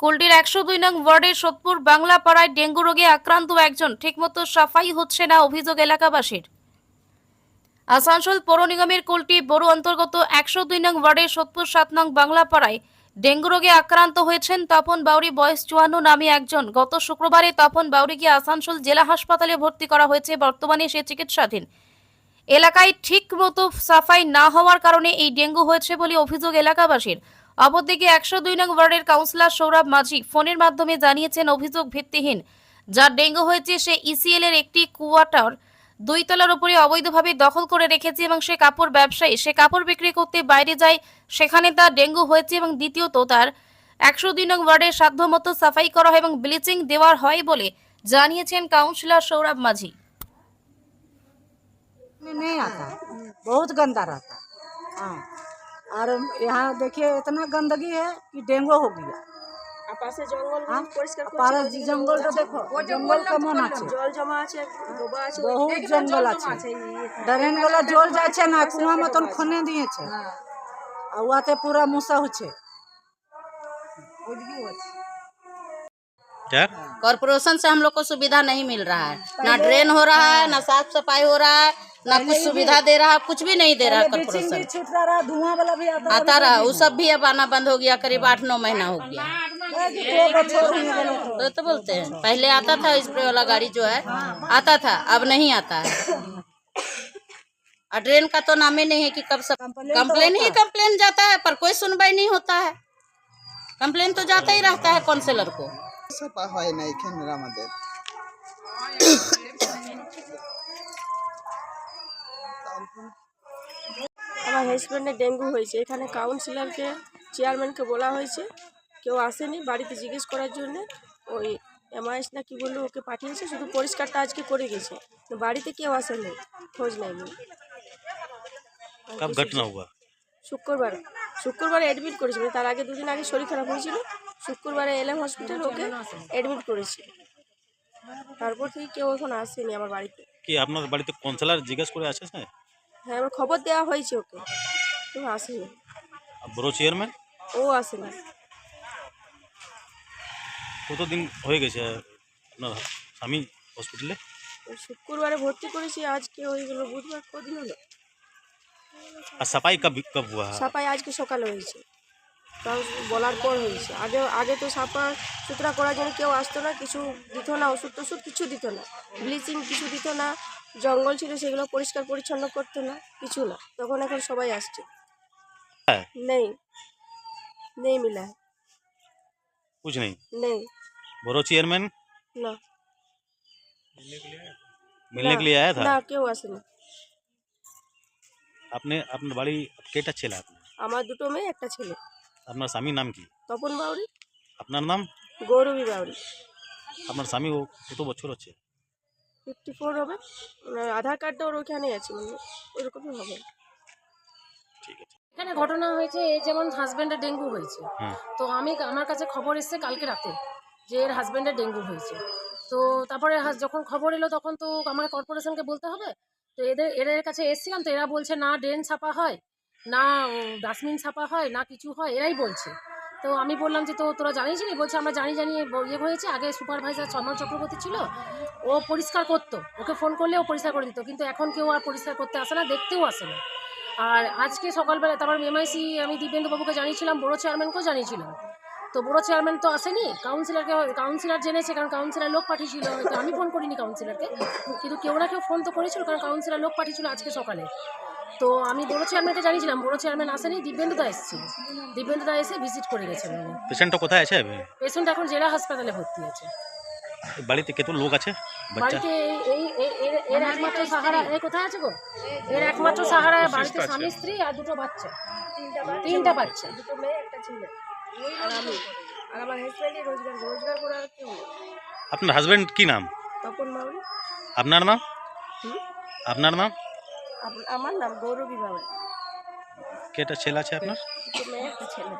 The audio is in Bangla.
কুলটির একশো দুই নং ওয়ার্ডের সোদপুর বাংলা পাড়ায় ডেঙ্গু রোগে আক্রান্ত একজন ঠিকমতো সাফাই হচ্ছে না অভিযোগ এলাকাবাসীর। আসানসোল পৌর নিগমের কুলটি বড় অন্তর্গত একশো দুই নং ওয়ার্ডের সোদপুর সাত নং বাংলা পাড়ায় ডেঙ্গু রোগে আক্রান্ত হয়েছেন তপন বাউরি, বয়স চুয়ান্ন নামে একজন। গত শুক্রবারে তপন বাউরিকে আসানসোল জেলা হাসপাতালে ভর্তি করা হয়েছে, বর্তমানে সে চিকিৎসাধীন। এলাকায় ঠিক মতো সাফাই না হওয়ার কারণে এই ডেঙ্গু হয়েছে বলে অভিযোগ এলাকাবাসীর। অপরদিকে একশো দুই নং ওয়ার্ডের কাউন্সিলর সৌরভ মাঝি ফোনের মাধ্যমে জানিয়েছেন অভিযোগ ভিত্তিহীন। যার ডেঙ্গু হয়েছে সে ইসিএল এর একটি কোয়ার্টার। দুই তলার উপরে অবৈধভাবে দখল করে রেখেছে এবং সে কাপড় ব্যবসায়ী। সে কাপড় বিক্রি করতে বাইরে যায়, সেখানে তার ডেঙ্গু হয়েছে এবং দ্বিতীয়ত তার একশো দুই নং ওয়ার্ডের সাধ্যমতো সাফাই করা হয় এবং ব্লিচিং দেওয়ার হয় বলে জানিয়েছেন কাউন্সিলর সৌরভ মাঝি। बहुत गंदा रहता है हाँ और यहाँ देखिए इतना गंदगी है कि डेंगू हो गया পাশে জঙ্গল हाँ পরিষ্কার पारस जंगल तो देखो जंगल কেমন আছে জল জমা আছে ডোবা আছে বহুত জঙ্গল আছে ড্রেন গুলো জল যাচ্ছে না কুয়া মতন খনে দিয়েছে আর উহাতে পুরা মশা হচ্ছে क्या कॉरपोरेशन से हम लोग को सुविधा नहीं मिल रहा है ना ड्रेन हो रहा है ना साफ सफाई हो रहा है ना कुछ सुविधा दे रहा कुछ भी नहीं दे रहा कॉर्पोरेशन छूटता रहा धुआँ वाला भी आता आता रहा वो सब भी अब आना बंद हो गया करीब आठ नौ महीना हो गया। तो, तो बोलते हैं पहले आता था स्प्रे वाला गाड़ी जो है आता था अब नहीं आता है। और ड्रेन का तो नाम ही नहीं है कि कब सब कंप्लेन ही कंप्लेन जाता है पर कोई सुनवाई नहीं होता है। कंप्लेन तो जाता ही रहता है काउंसिलर को। सब नहीं আমার হাজব্যান্ডে ডেঙ্গু হয়েছে। এখানে কাউন্সিলরকে চেয়ারম্যানকে বলা হয়েছে। কেউ আসেনি বাড়িতে জিজ্ঞেস করার জন্য। ওই এমআইএস না কি বলল ওকে পাঠিয়েছে। শুধু পরিষ্কারটা আজকে করে গেছে। বাড়িতে কেউ আসেনি খোঁজ নেয়নি। শুক্রবার শুক্রবার অ্যাডমিট করেছিল। তার আগে দুদিন আগে শরীর খারাপ হয়েছিল। শুক্রবারে এলএম হসপিটাল ওকে অ্যাডমিট করেছে। তারপর থেকে কেউ এখন আসেনি আমার বাড়িতে। কি আপনার বাড়িতে কনসেলার জিজ্ঞেস করে আসেছে? হ্যাঁ আমার খবর দেওয়া হয়েছে ওকে। তো আসেনি। বড় চেয়ারম্যান? ও আসেনি। কতদিন হয়ে গেছে আপনার স্বামী হসপিটালে ওই শুক্রবারে ভর্তি করেছি আজকে হয়ে গেল বুধবার কদিন হলো? আর সাফাই কব কব হুয়া সাপাই আজকে সকালে হয়েছে। তাও বলার পর হয়েছে আগে আগে তো সাপা সুতরা করার জন্য কেউ আসতো না কিছু দিত না ওষুধ টষুধ কিছু দিত না ব্লিচিং কিছু দিত না জঙ্গল ছিল সেগুলো পরিষ্কার পরিচ্ছন্ন করতো না কিছু না তখন এখন সবাই আসছে হ্যাঁ। নেই নেই মিলা है, कुछ नहीं নেই বড় চেয়ারম্যান না मिलने के लिए आया था না কেউ আসেনি আপনি আপনার বাড়ি কেটা ছেলে আপনার আমার দুটো মেয়ে একটা ছেলে আপনার স্বামীর নাম কি? তপন বাউরি আপনার নাম? গৌরবী বাউরি আপনার স্বামী ও কত বছর হচ্ছে? ফিফটি ফোর হবে। ওনার আধার কার্ডটা ওর ওখানেই আছে মানে ওইরকমই হবে। ঠিক আছে। এখানে ঘটনা হয়েছে এই যেমন হাজব্যান্ডের ডেঙ্গু হয়েছে। তো আমি আমার কাছে খবর এসেছে কালকে রাতে যে এর হাজব্যান্ডের ডেঙ্গু হয়েছে। তো তারপরে যখন খবর এলো তখন তো আমাকে কর্পোরেশনকে বলতে হবে। তো এদের এদের কাছে এসেছিলাম তো এরা বলছে না ড্রেন ছাপা হয়। না ডাস্টবিন ছাপা হয়, না কিছু হয়, এরাই বলছে। তো আমি বললাম যে, তো তোরা জানিস নি? বলছে, আমরা জানি জানি ইয়ে হয়েছে, আগে সুপারভাইজার চন্দন চক্রবর্তী ছিল, ও পরিষ্কার করতো, ওকে ফোন করলে ও পরিষ্কার করে দিত, কিন্তু এখন কেউ আর পরিষ্কার করতে আসে না, দেখতেও আসে না। আর আজকে সকালবেলা তারপর এমআইসি আমি দিব্যেন্দু বাবুকে জানিয়েছিলাম, বড়ো চেয়ারম্যানকেও জানিয়েছিলাম। তো বড়ো চেয়ারম্যান তো আসেনি কাউন্সিলরকে কাউন্সিলর জেনেছে, কারণ কাউন্সিলর লোক পাঠিয়েছিল তো আমি ফোন করিনি কাউন্সিলরকে কিন্তু কেউ না কেউ ফোন তো করেছিল, কারণ কাউন্সিলর লোক পাঠিয়েছিল আজকে সকালে। তো আমি বড় চেয়ারম্যানকে জানিয়েছিলাম বড় চেয়ারম্যান আসেনি দিব্যেন্দুদা এসেছিল। দিব্যেন্দুদা এসে ভিজিট করে গেছেন উনি। পেশেন্টটা কোথায় আছে? পেশেন্ট এখন জেলা হাসপাতালে ভর্তি আছে। বাড়িতে কত লোক আছে? বাড়িতে এই- এই এই- এর- একমাত্র সাহারা এ কোথায় আছে গো? এর একমাত্র সাহারা বাড়িতে স্বামী স্ত্রী আর দুটো বাচ্চা। তিনটা বাচ্চা। দুটো মেয়ে একটা ছেলে। আর আমি। আর আমার হাজব্যান্ডই রোজগার রোজগার করে আর কেউ নেই। আপনার হাজবেন্ড কি নাম? তপন বাউরি আপনার নাম? আপনার নাম? আমার নাম গৌরবী বাবা। কেটা ছেলে আছে আপনার? মেয়ে একটা ছেলে।